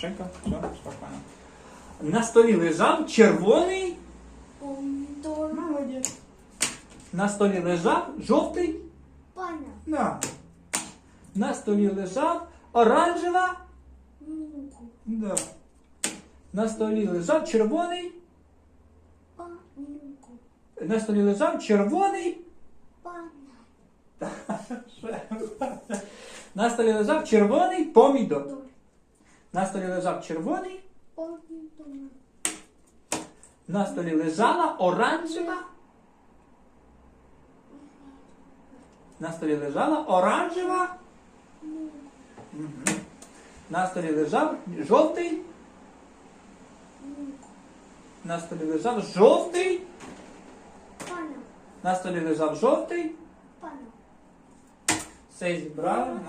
Женька, все, спокійно. На столі лежав червоний. Помідор. Молодець. На столі лежав жовтий. Паня. Да. На столі лежав оранжева. Муку. Да. На столі лежав червоний. Панюку. На столі лежав червоний. Паня. На столі лежав червоний помідор. На столі лежав червоний. На столі лежала оранжева. На столі лежала оранжева. Муку. На столі лежав жовтий. На столі лежав жовтий. На столі лежав жовтий. Все зібрали.